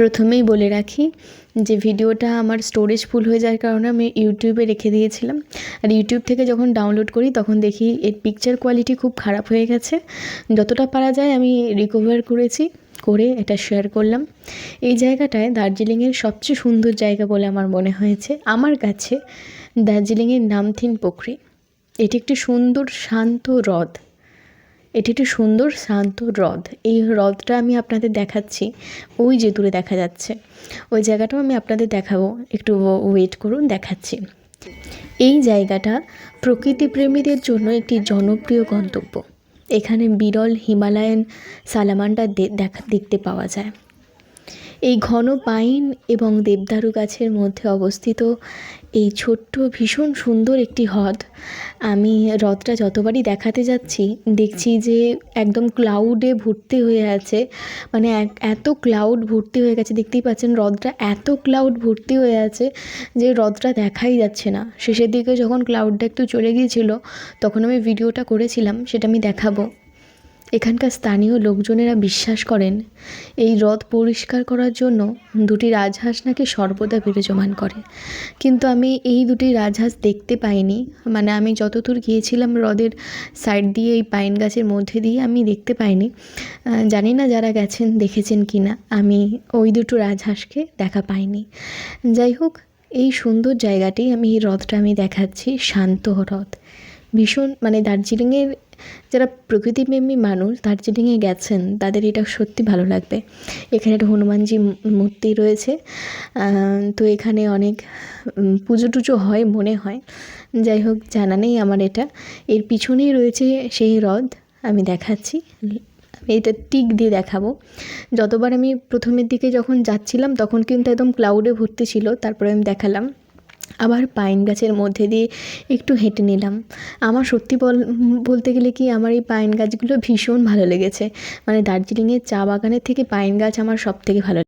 প্রথমেই বলে রাখি যে ভিডিওটা আমার স্টোরেজ ফুল হয়ে যাওয়ার কারণে আমি ইউটিউবে রেখে দিয়েছিলাম। আর ইউটিউব থেকে যখন ডাউনলোড করি, তখন দেখি এর পিকচার কোয়ালিটি খুব খারাপ হয়ে গেছে। যতটা পারা যায় আমি রিকভার করেছি, করে এটা শেয়ার করলাম। এই জায়গাটায় দার্জিলিংয়ের সবচেয়ে সুন্দর জায়গা বলে আমার মনে হয়েছে। আমার কাছে দার্জিলিংয়ের নামথিন পুকুরি। এটি একটি সুন্দর, শান্ত হ্রদ। এটি একটি সুন্দর, শান্ত হ্রদ। এই হ্রদটা আমি আপনাদের দেখাচ্ছি। ওই যে দূরে দেখা যাচ্ছে। ওই জায়গাটাও আমি আপনাদের দেখাবো। একটু ওয়েট করুন, দেখাচ্ছি। এই জায়গাটা প্রকৃতিপ্রেমীদের জন্য একটি জনপ্রিয় গন্তব্য। এখানে বিরল হিমালয়ান সালামান্ডা দেখা, দেখতে পাওয়া যায়। এই ঘন পাইন এবং দেবদারু গাছের মধ্যে অবস্থিত এই ছোট্ট, ভীষণ সুন্দর একটি হ্রদ। আমি হ্রদটা যতবারই দেখাতে যাচ্ছি, দেখছি যে একদম ক্লাউডে ভর্তি হয়ে আছে। মানে এত ক্লাউড ভর্তি হয়ে গেছে, দেখতেই পাচ্ছেন হ্রদটা এত ক্লাউড ভর্তি হয়ে আছে যে হ্রদটা দেখাই যাচ্ছে না। শেষের দিকে যখন ক্লাউডটা একটু চলে গিয়েছিল, তখন আমি ভিডিওটা করেছিলাম, সেটা আমি দেখাবো। এখানকার স্থানীয় লোকজনেরা বিশ্বাস করেন, এই হ্রদ পরিষ্কার করার জন্য দুটি রাজহাঁস নাকি সর্বদা বিরাজমান করে। কিন্তু আমি এই দুটি রাজহাঁস দেখতে পাইনি। মানে আমি যতদূর গিয়েছিলাম হ্রদের সাইড দিয়ে, এই পাইন গাছের মধ্যে দিয়ে, আমি দেখতে পাইনি। জানি না যারা গেছেন, দেখেছেন কি না আমি ওই দুটো রাজহাঁসকে দেখা পাইনি। যাই হোক, এই সুন্দর জায়গাটি আমি এই হ্রদটা আমি দেখাচ্ছি শান্ত হ্রদ। ভীষণ মানে দার্জিলিংয়ের যারা প্রকৃতিপ্রেমী মানুষ, দার্জিলিংয়ে গেছেন, তাদের এটা সত্যি ভালো লাগবে। এখানে একটা হনুমানজি মূর্তি রয়েছে। তো এখানে অনেক পুজো টুজো হয়, মনে হয়। যাই হোক, জানা নেই আমার এটা। এর পিছনেই রয়েছে সেই হ্রদ, আমি দেখাচ্ছি। এটা টিক দিয়ে দেখাবো। যতবার আমি প্রথমের দিকে যখন যাচ্ছিলাম, তখন কিন্তু একদম ক্লাউডে ভর্তি ছিল, তারপরে আমি দেখালাম। আবার পাইন গাছের মধ্যে দিয়ে একটু হেঁটে নিলাম। আমার সত্যি বল, বলতে গেলে কি আমার এই পাইন গাছগুলো ভীষণ ভালো লেগেছে। মানে দার্জিলিংয়ের চা বাগানের থেকে পাইন গাছ আমার সব থেকে ভালো